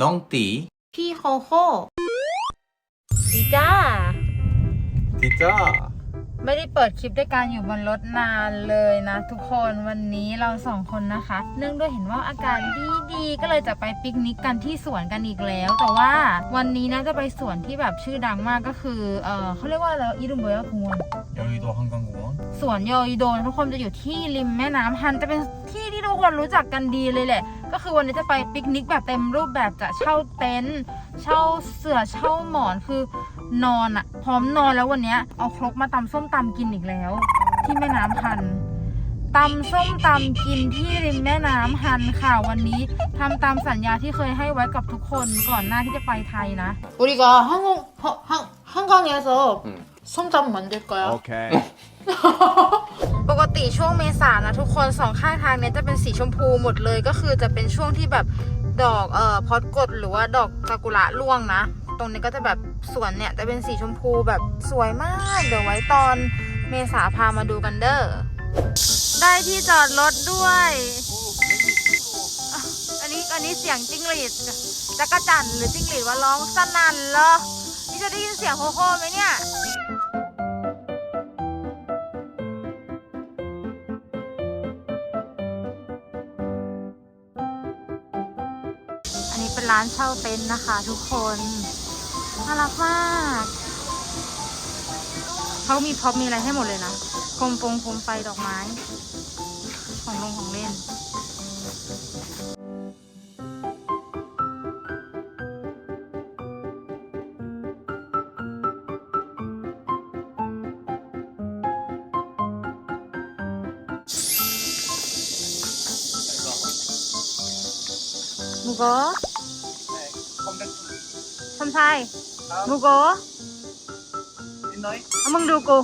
น้องตี พี่โคโค่ดีจ้า ดีจ้า ไม่ได้เปิดคลิปด้วยการอยู่บนรถนานเลยนะ ทุกคนวันนี้เราสองคนนะคะ เนื่องด้วยเห็นว่าอากาศดีดีๆก็เลยจะไปปิกนิกกันที่สวนกันอีกแล้ว แต่ว่าวันนี้นะจะไปสวนที่แบบชื่อดังมากก็คือเออเขาเรียกว่าอะไรอีรุมเบลคุง 여의도 한강공원 สวนโยอิโดนทุกคนจะอยู่ที่ริมแม่น้ำฮันจะเป็นที่ที่ทุกคนรู้จักกันดีเลยแหละ ก็คือวันนี้จะไปปิกนิกแบบเต็มรูปแบบจะเช่าเต็นท์เช่าเสื่อเช่าหมอนคือนอนอะพร้อมนอนแล้ววันเนี้ยเอาครกมาตำส้มตำกินอีกแล้ว ที่แม่น้ำฮันตำส้มตำกินที่ริมแม่น้ำฮันค่ะวันนี้ทำตามสัญญาที่เคยให้ไว้กับทุกคนก่อนหน้าที่จะไปไทยนะ우리가한국한한강에서 솜땀 만들 거야. Okay. ปกติช่วงเมษานะทุกคนสองข้างทางเนี้ยจะเป็นสีชมพูหมดเลยก็คือจะเป็นช่วงที่แบบดอกเอ่อพอดกดหรือว่าดอกซากุระร่วงนะ ตรงนี้ก็จะแบบสวนเนี่ยจะเป็นสีชมพูแบบสวยมาก เดี๋ยวไว้ตอนเมษาพามาดูกันเด้อได้ที่จอดรถด้วย อันนี้อันนี้เสียงจิ้งหรีดจักรจันหรือจิ้งหรีดว่าร้องสนั่นเหรอนี่จะได้ยินเสียงโคโค่ไหมเนี่ยานเช่าเต็นท์นะคะ ทุกคน น่ารักมากเขามีพ็อปมีอะไรให้หมดเลยนะโคมฟงโคมไฟดอกไม้ ของลงของเล่น 무거? 삼 samsai mugo inoy amang google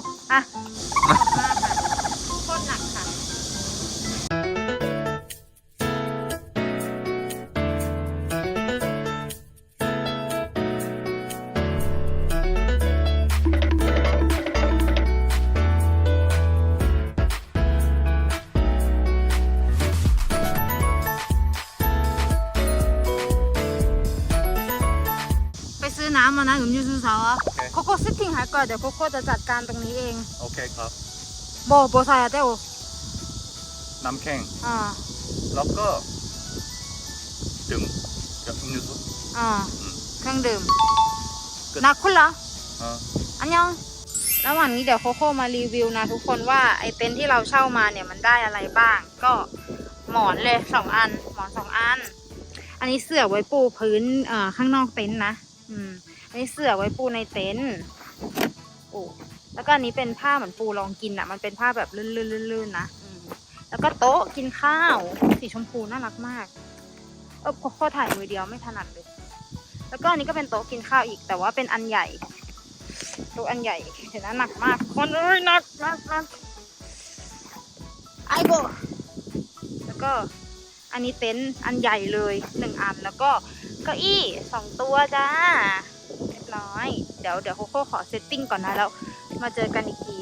หาก่อนเดี๋ยวโคโคจะจัดการตรงนี้เองโอเคครับโบโบไายะเต้โอน้ำแข็งอ่าแล้วก็ถึงกับนิวส์อ่าเครื่องดื่มนักคุณเหรออันยังระหว่างนี้เดี๋ยวโคโคมารีวิวนะทุกคนว่าไอเต็นที่เราเช่ามาเนี่ยมันได้อะไรบ้าง ก็หมอนเลยสองอัน หมอนสองอัน อันนี้เสื่อไว้ปูพื้นข้างนอกเต็นนะ อืมอันนี้เสื่อไว้ปูในเต็น โอ้แล้วก็อันนี้เป็นผ้าเหมือนปูรองกินอะมันเป็นผ้าแบบลื่นๆๆๆนะแล้วก็โต๊ะกินข้าวสีชมพูน่ารักมาก เออโคโค่ถ่ายมือเดียวไม่ถนัดเลย แล้วก็อันนี้ก็เป็นโต๊ะกินข้าวอีกแต่ว่าเป็นอันใหญ่โต๊ะอันใหญ่เห็นนะหนักมากคนเอ้ยหนักหนักหนักไอโบแล้วก็อันนี้เต็นท์อันใหญ่เลยหนึ่งอันแล้วก็เก้าอี้สองตัวจ้า ร้อย เดี๋ยวเดี๋ยวโคโค่ขอเซตติ้งก่อนนะแล้วมาเจอกันอีกที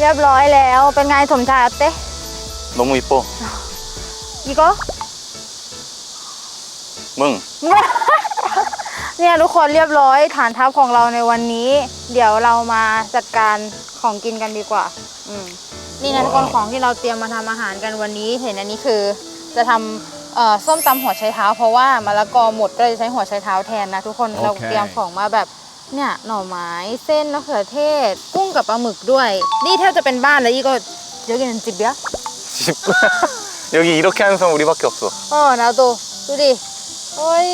เรียบร้อยแล้ว เป็นไงสมชายอะเต้ 너무 이뻐 อีกก็ มึง เนี่ยทุกคนเรียบร้อยฐานทัพของเราในวันนี้ เดี๋ยวเรามาจัดการของกินกันดีกว่า อืมนี่นะทุกคนของที่เราเตรียมมาทำอาหารกันวันนี้ เห็นอันนี้คือจะทำเอ่อส้มตำหัวไชเท้า เพราะว่ามะละกอหมดก็เลยใช้หัวไชเท้าแทนนะทุกคน โอเค เราเตรียมของมาแบบ เนี่ยหน่อไม้เส้นมะเขือเทศ กุ้งกับปลาหมึกด้วย นี่แทบจะเป็นบ้านแล้วอีกก็เยอะกินจิบเยอะ 집 여기 이렇게 하는 사람 우리밖에 없어 เออนะตูดูดิ โอ้ย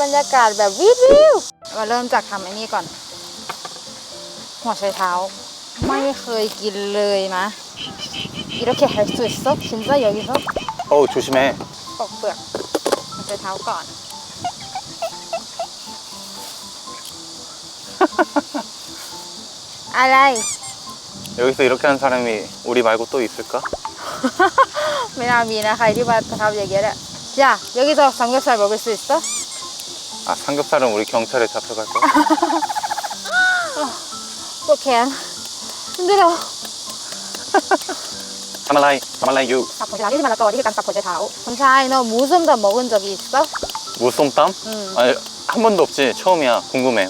บรรยากาศแบบวิววิวมาเริ่มจากทำไอ้นี่ก่อน หัวไชเท้า ไม่เคยกินเลยนะ 이렇게 할 수 있어? 진짜 여기서? 어우 조심해. ปอกเปลือกมันจะเท้าก่อน 알아이. 여기서 이렇게 하는 사람이 우리 말고 또 있을까? 미나 미나 가이리바 다음 얘기해라. 야 여기서 삼겹살 먹을 수 있어? 아 삼겹살은 우리 경찰에 잡혀갈 거야. 꼭해 힘들어. 사말라이 사말라이 유. 사포지 너 무슨 먹은 적이 있어? 무송땀? 응. 아니 한 번도 없지 처음이야 궁금해.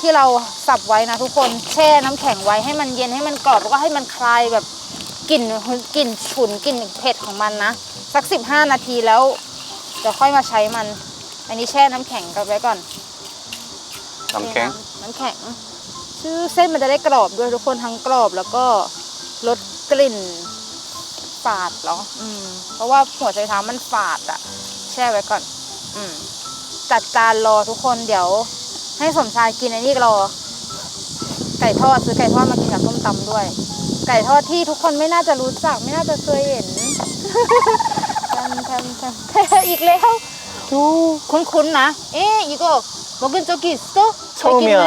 ที่เราสับไว้นะทุกคนแช่น้ำแข็งไว้ให้มันเย็นให้มันกรอบแล้วก็ให้มันคลายแบบกลิ่นกลิ่นฉุนกลิ่นเผ็ดของมันนะ สักสิบห้านาทีแล้วเดี๋ยวค่อยมาใช้มัน อันนี้แช่น้ำแข็งกันไว้ก่อน남 캥. น้ำแข็งชื่อเส้นมันจะได้กรอบด้วยทุกคนทั้งกรอบแล้วก็ลดกลิ่นฝาดเหรออืม เพราะว่าหัวใจเท้ามันฝาดอะแช่ไว้ก่อน อืม จัดจานรอทุกคนเดี๋ยว ให้สมชายกินไอ้นี่รอ ไก่ทอดซื้อไก่ทอดมากินกับส้มตำด้วย ไก่ทอดที่ทุกคนไม่น่าจะรู้จักไม่น่าจะเคยเห็น ทำทำทำ อีกแล้วดูคุ้นๆนะ เอ๊ะอีกก็บอกกินโจกิสโต 처음이야.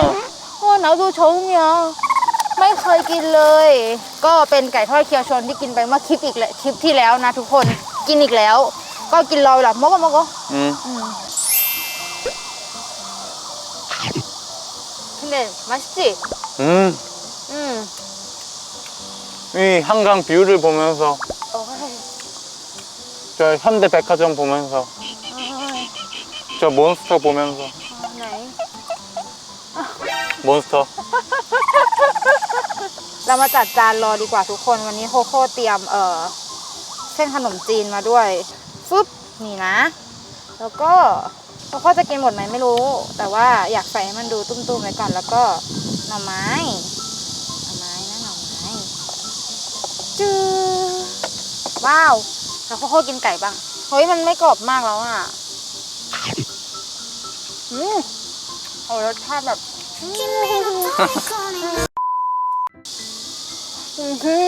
โอ้หนาวดูชมเนี่ยไม่เคยกินเลย ก็เป็นไก่ทอดเคียวชนที่กินไปเมื่อคลิปอีกแล้วคลิปที่แล้วนะทุกคนกินอีกแล้ว ก็กินรอหลับมกมก 응. 근데 맛있지? 음. 응. 이 한강 뷰를 보면서 어이, 저 현대 백화점 보면서 어이, 저 몬스터 보면서 어, 네. 몬스터 เรามาจัดจานรอดีกว่าทุกคนวันนี้โคโค่เตรียมเอ่อเส้นขนมจีนมาด้วยฟึบนี่นะ แล้วก็ โคโค่จะกินหมดไหมไม่รู้ แต่ว่าอยากใส่ให้มันดูตุ้มๆไว้ก่อนแล้วก็หน่อไม้หน่อไม้นะหน่อไม้จื้อว้าวแล้วโคโคกินไก่บ้างเฮ้ยมันไม่กรอบมากแล้วอะอืมโอ้รสชาติแบบอืออือ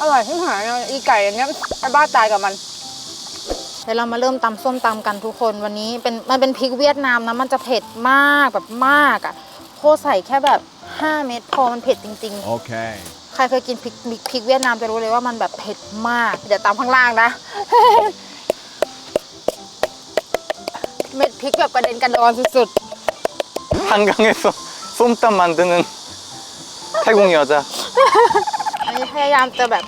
อร่อยที่หายเลยอีไก่อันเนี้ยไอ้บ้าตายกับมัน เดี๋ยวเรามาเริ่มตำส้มตำกันทุกคนวันนี้เป็นมันเป็นพริกเวียดนามนะมันจะเผ็ดมากแบบมากอ่ะโคใส่แค่แบบ 5 เม็ดพอมันเผ็ดจริง Okay. ๆ ใครเคยกินพริกพริกเวียดนามจะรู้เลยว่ามันแบบเผ็ดมาก เดี๋ยวตำข้างล่างนะ เม็ดพริกแบบกระเด็นกระดอนสุด 한강에서 쏨땀 만드는 태국 여자 ๆ อันนี้พยายามจะแบบ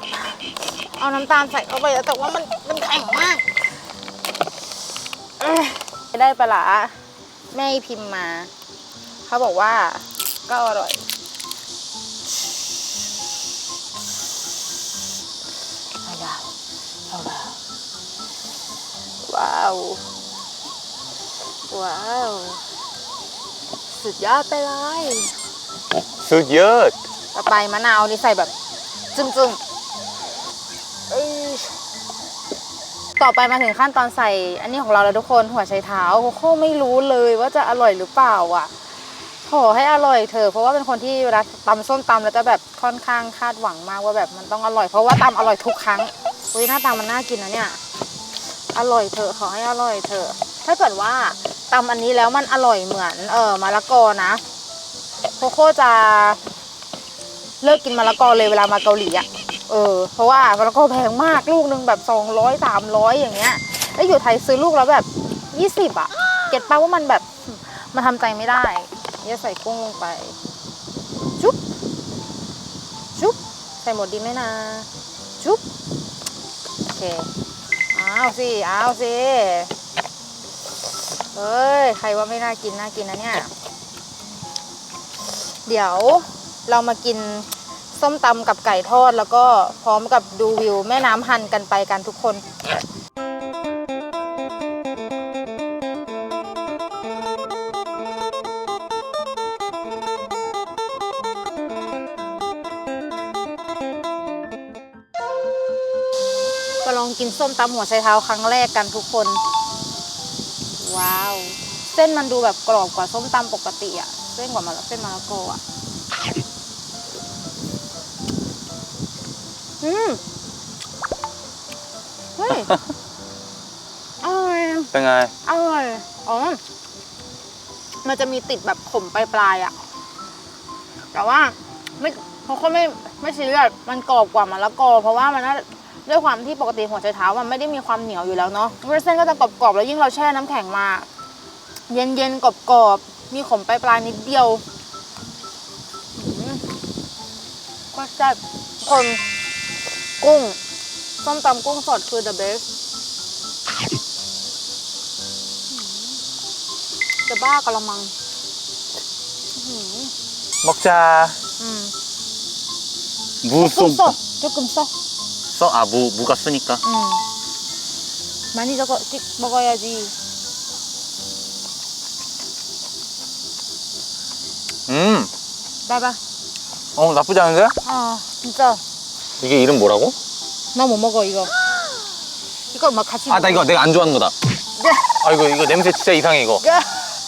เอาน้ำตาลใส่เข้าไปแต่ว่ามันมันแข็งมาก เอ้ย ได้ปลาร้าแม่พิมพ์มา เขาบอกว่าก็อร่อย ว้าว ว้าว สุดยอดไปเลย수옅ต่อไปมะนาวนี่ใส่แบบ จึ้งๆ ต่อไปมาถึงขั้นตอนใส่ อันนี้ของเราแล้วทุกคนหัวไชเท้าโคโค่ไม่รู้เลยว่าจะอร่อยหรือเปล่าอะขอให้อร่อยเถอะเพราะว่าเป็นคนที่เวลาตำส้มตำแล้วจะแบบค่อนข้างคาดหวังมากว่าแบบมันต้องอร่อย เพราะว่าตำอร่อยทุกครั้งอุ้ยหน้าตามันน่ากินนะเนี่ยอร่อยเถอะขอให้อร่อยเถอะถ้าเกิดว่าตำอันนี้แล้วมันอร่อยเหมือนเออมะละกอนะโคโค่จะเลิกกินมะละกอเลยเวลามาเกาหลีอะ เออ เพราะว่ามะละกอแพงมากลูกหนึ่งแบบสองร้อยสามร้อยอย่างเงี้ย แล้วอยู่ไทยซื้อลูกแล้วแบบยี่สิบอะ เก็ตป้าว่ามันแบบมันทำใจไม่ได้เนี่ยใส่กุ้งลงไป จุ๊บ จุ๊บ ใส่หมดดีไหมนะ จุ๊บ โอเคอ้าวสิอ้าวสิเฮ้ย ใครว่าไม่น่ากินน่ากินนะเนี่ย เดี๋ยวเรามากิน ส้มตำกับไก่ทอด แล้วก็พร้อมกับดูวิวแม่น้ำฮันกันไปกันทุกคนก็ลองกินส้มตำหัวไชเท้าครั้งแรกกันทุกคน ว้าว เส้นมันดูแบบกรอบกว่าส้มตำปกติอะเส้นกว่ามะเส้นมะละกออะ อืมเฮ้ย อร่อย เป็นไง อร่อย อ๋อ มันจะมีติดแบบขมปลายๆอะแต่ว่าไม่เขาก็ไม่ไม่ซีเรียสมันกรอบกว่ามะละกอ เพราะว่ามันน่าด้วยความที่ปกติหัวไชเท้ามันไม่ได้มีความเหนียวอยู่แล้วเนาะเส้นก็จะกรอบๆแล้วยิ่งเราแช่น้ำแข็งมา เย็นๆกรอบๆมีขมปลายๆนิดเดียวอืมก็แซ่บคน กุ้ง ส้มตำกุ้งสดคือ the best จะบ้ากระมังอื้อหือ 먹자. อืม 무ส้ม สดจุกุมซอ 써? 아, 무, 무가 쓰니까. อืมมานี่จะก็ติ๊กบอกยาจี 음. ได้ปะ 어, 나쁘지 않은데? อ๋อ진짜 이게 이름 뭐라고? 나못 먹어 이거 이거 막 같이 아, 나 이거 내가 안 좋아하는 거다. 네. 아, 이거, 이거 냄새 진짜 이상해, 이거.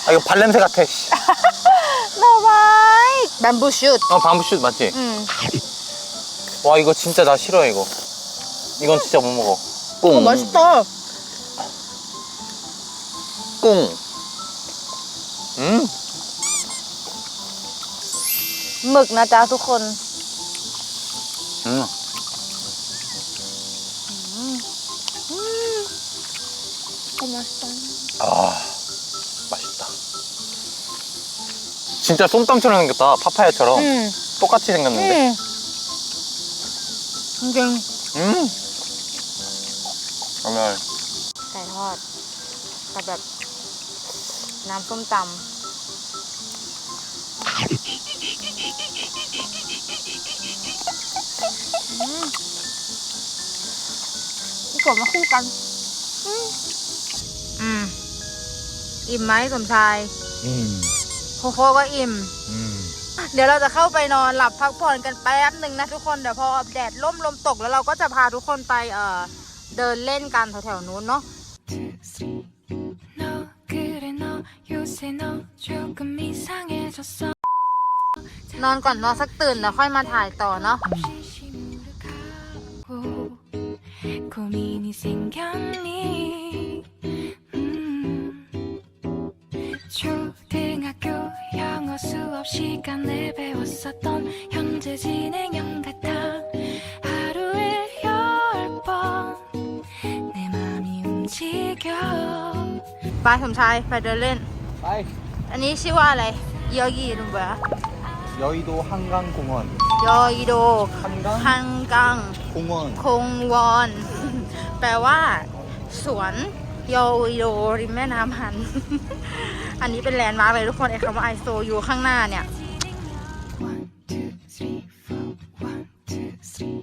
아, 이거 발냄새 같아, 씨. 너바이 맘부슛 어, 밤부슛 맞지? 응 와, 이거 진짜 나 싫어해, 이거. 이건 진짜 못 먹어. 어, 꽁. 맛있다 꽁. 음. หมึกนะจ๊ะทุกคน 음. โอ้มาสตัน 아, 맛있다. 진짜 쏨땀처럼 생겼다. 파파야처럼. อืม 똑같이 อื 생겼는데. มจริง 음. 정말 ๆไก่ทอดกับแบบน้ำส้มตำอืมนี่กดมาคู่กัน อิ่มไหมสมชาย 음. โคโค่ก็อิ่ม 음. เดี๋ยวเราจะเข้าไปนอนหลับพักผ่อนกันแป๊บหนึ่งนะทุกคน เดี๋ยวพอแดดล่มลมตกแล้วเราก็จะพาทุกคนไปเอ่อเดินเล่นกันแถวๆนู้นเนาะ 너 그래 너 요새 너 조금 이상해졌어 นอนก่อนนอนสักตื่นแล้วค่อยมาถ่ายต่อเนาะ 없이 시무룩하고 고민이 생겼니 수업 시간에 배웠었던 현재 진행형 같아 하루에 열 번 내 맘이 움직여 ไปสมชายไปเดินเล่น 빠이. อันนี้ชื่อว่าอะไรยอยีรุนเบะ 여의도 한강공원. ยอยีโด 한강 ฮังกัง 공원. คงวอน แปลว่า สวนโยอิโดริมแม่น้ำฮัน อันนี้เป็นแลนด์มาร์กเลยทุกคนไอ้คำว่าไอโซอยู่ข้างหน้าเนี่ย One, two, three, four. One, two, three.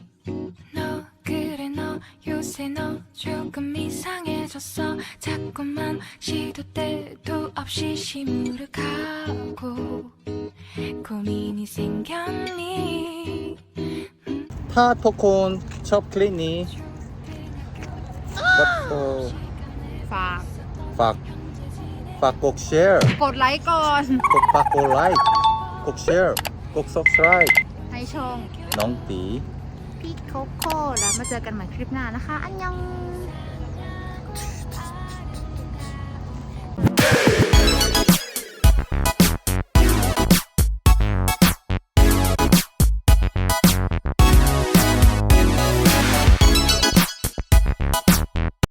너 그래 너 요새 너 조금 이상해졌어 자꾸만 시도 때도 없이 시무룩하고 고민이 생겼니 파토콘 첩 클리니. 또 ฝาก 팍. 팍 ฝากกดแชร์กดไลค์ก่อน กดปากกดไลค์กดแชร์กด subscribe ให้ช่องน้องตี พี่โคโค่แล้วมาเจอกันใหม่คลิปหน้านะคะ อันยัง